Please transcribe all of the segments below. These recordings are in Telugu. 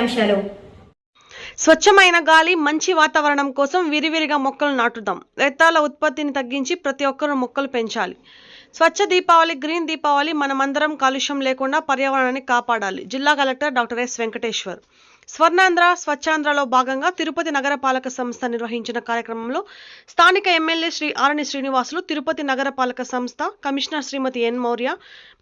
లక్ష్యాలు స్వచ్ఛమైన గాలి మంచి వాతావరణం కోసం విరివిరిగా మొక్కలు నాటుదాం. వ్యర్థాల ఉత్పత్తిని తగ్గించి ప్రతి ఒక్కరూ మొక్కలు పెంచాలి. స్వచ్ఛ దీపావళి గ్రీన్ దీపావళి మనమందరం కాలుష్యం లేకుండా పర్యావరణాన్ని కాపాడాలి. జిల్లా collector doctor S Venkateswar. Swarnandhra స్వచ్ఛాంధ్రలో భాగంగా తిరుపతి నగరపాలక సంస్థ నిర్వహించిన కార్యక్రమంలో స్థానిక ఎమ్మెల్యే శ్రీ ఆరణి శ్రీనివాసులు తిరుపతి నగరపాలక సంస్థ కమిషనర్ శ్రీమతి ఎన్ మౌర్య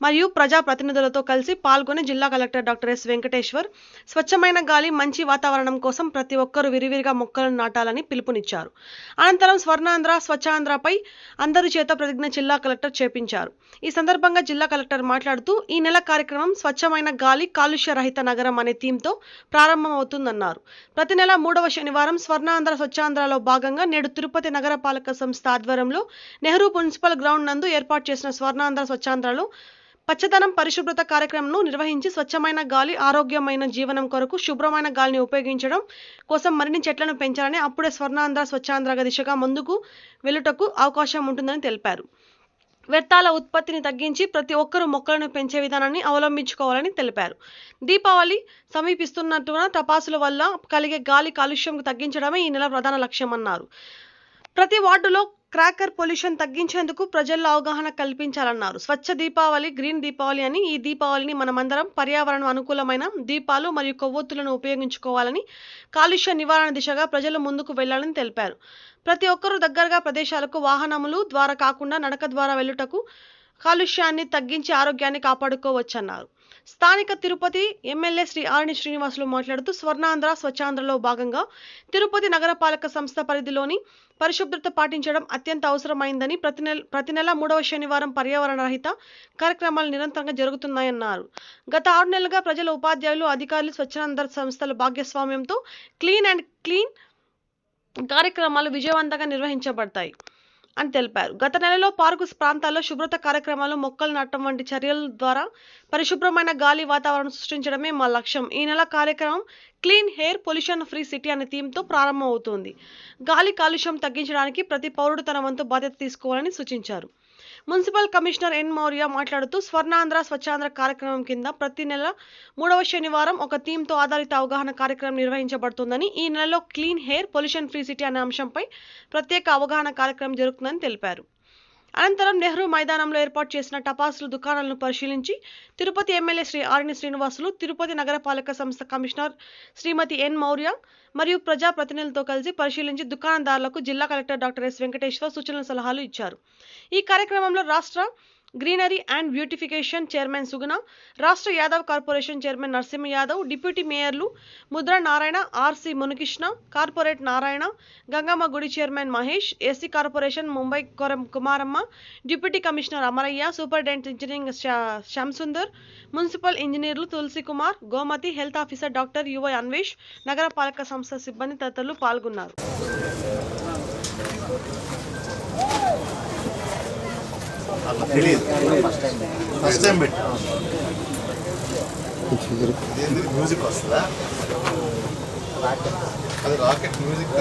మరియు ప్రజా ప్రతినిధులతో కలిసి పాల్గొని జిల్లా కలెక్టర్ డాక్టర్ ఎస్ వెంకటేశ్వర్ స్వచ్ఛమైన గాలి మంచి వాతావరణం కోసం ప్రతి ఒక్కరూ విరివిరిగా మొక్కలను నాటాలని పిలుపునిచ్చారు. అనంతరం స్వర్ణాంధ్ర స్వచ్ఛాంధ్రపై అందరి చేత ప్రతిజ్ఞ జిల్లా కలెక్టర్ చేపించారు ఈ సందర్భంగా జిల్లా కలెక్టర్ మాట్లాడుతూ ఈ నెల కార్యక్రమం స్వచ్ఛమైన గాలి కాలుష్య రహిత నగరం అనే థీమ్తో ప్రారంభమవుతుందన్నారు ప్రతి నెల మూడవ శనివారం స్వర్ణాంధ్ర స్వచ్ఛాంధ్రలో భాగంగా నేడు తిరుపతి నగరపాలక సంస్థ ఆధ్వర్యంలో నెహ్రూ మున్సిపల్ గ్రౌండ్ నందు ఏర్పాటు చేసిన స్వర్ణాంధ్ర స్వచ్ఛాంధ్రలో పచ్చదనం పరిశుభ్రత కార్యక్రమంను నిర్వహించి స్వచ్ఛమైన గాలి ఆరోగ్యమైన జీవనం కొరకు శుభ్రమైన గాలిని ఉపయోగించడం కోసం మరిన్ని చెట్లను పెంచాలని అప్పుడే స్వర్ణాంధ్ర స్వచ్ఛాంధ్రగా దిశగా ముందుకు వెలుటకు అవకాశం ఉంటుందని తెలిపారు. వ్యర్థాల ఉత్పత్తిని తగ్గించి ప్రతి ఒక్కరూ మొక్కలను పెంచే విధానాన్ని అవలంబించుకోవాలని తెలిపారు. దీపావళి సమీపిస్తున్నట్టున టపాసుల వల్ల కలిగే గాలి కాలుష్యం తగ్గించడమే ఈ నెల ప్రధాన లక్ష్యమన్నారు. ప్రతి వార్డులో క్రాకర్ పొల్యూషన్ తగ్గించేందుకు ప్రజల్లో అవగాహన కల్పించాలన్నారు. స్వచ్ఛ దీపావళి గ్రీన్ దీపావళి అని ఈ దీపావళిని మనమందరం పర్యావరణ అనుకూలమైన దీపాలు మరియు కొవ్వొత్తులను ఉపయోగించుకోవాలని కాలుష్య నివారణ దిశగా ప్రజలు ముందుకు వెళ్ళాలని తెలిపారు. ప్రతి ఒక్కరూ దగ్గరగా ప్రదేశాలకు వాహనములు ద్వారా కాకుండా నడక ద్వారా వెళ్ళుటకు కాలుష్యాన్ని తగ్గించి ఆరోగ్యాన్ని కాపాడుకోవచ్చన్నారు. స్థానిక తిరుపతి ఎమ్మెల్యే శ్రీ ఆరణి శ్రీనివాసులు మాట్లాడుతూ స్వర్ణాంధ్ర స్వచ్ఛాంధ్రలో భాగంగా తిరుపతి నగరపాలక సంస్థ పరిధిలోని పరిశుభ్రత పాటించడం అత్యంత అవసరమైందని ప్రతి నెల ప్రతి నెల మూడవ శనివారం పర్యావరణ రహిత కార్యక్రమాలు నిరంతరంగా జరుగుతున్నాయన్నారు. గత ఆరు నెలలుగా ప్రజల ఉపాధ్యాయులు అధికారులు స్వచ్ఛాంధ్ర సంస్థల భాగస్వామ్యంతో క్లీన్ అండ్ క్లీన్ కార్యక్రమాలు విజయవంతంగా నిర్వహించబడతాయి అని తెలిపారు. గత నెలలో పార్కు ప్రాంతాల్లో శుభ్రత కార్యక్రమాలు మొక్కలు నాటడం వంటి చర్యల ద్వారా పరిశుభ్రమైన గాలి వాతావరణం సృష్టించడమే మా లక్ష్యం. ఈ నెల కార్యక్రమం clean air pollution free city అనే థీమ్తో ప్రారంభమవుతుంది. గాలి కాలుష్యం తగ్గించడానికి ప్రతి పౌరుడు తన వంతు బాధ్యత తీసుకోవాలని సూచించారు. మున్సిపల్ కమిషనర్ ఎన్ మౌర్య మాట్లాడుతూ స్వర్ణాంధ్ర స్వచ్ఛాంధ్ర కార్యక్రమం కింద ప్రతి నెల మూడవ శనివారం ఒక థీమ్తో ఆధారిత అవగాహన కార్యక్రమం నిర్వహించబడుతుందని ఈ నెలలో clean air pollution free city అనే అంశంపై ప్రత్యేక అవగాహన కార్యక్రమం జరుగుతుందని తెలిపారు. అనంతరం నెహ్రూ మైదానంలో ఏర్పాటు చేసిన టపాసులు దుకాణాలను పరిశీలించి తిరుపతి ఎమ్మెల్యే శ్రీ ఆర్ని శ్రీనివాసులు తిరుపతి నగరపాలక సంస్థ కమిషనర్ శ్రీమతి ఎన్ మౌర్య మరియు ప్రజాప్రతినిధులతో కలిసి పరిశీలించి దుకాణదారులకు జిల్లా కలెక్టర్ డాక్టర్ ఎస్ వెంకటేశ్వర్ సూచనల సలహాలు ఇచ్చారు. ఈ కార్యక్రమంలో రాష్ట్ర greenery and beautification chairman Suguna రాష్ట్ర Yadav corporation chairman Narasimha Yadav deputy మేయర్లు Mudra Narayana RC Munikrishna corporate Narayana Gangamma గుడి chairman Mahesh AC corporation Mumbai Koram Kumaramma deputy commissioner Amaraiah superintendent engineering శా- మున్సిపల్ ఇంజనీర్లు Tulasi Kumar Gomathi health officer doctor UY Anvesh నగరపాలక సంస్థ సిబ్బంది తదితరులు పాల్గొన్నారు. తెలియదు ఫస్ట్ టైం పెట్టా. మ్యూజిక్ వస్తుందా? అది రాకెట్ మ్యూజిక్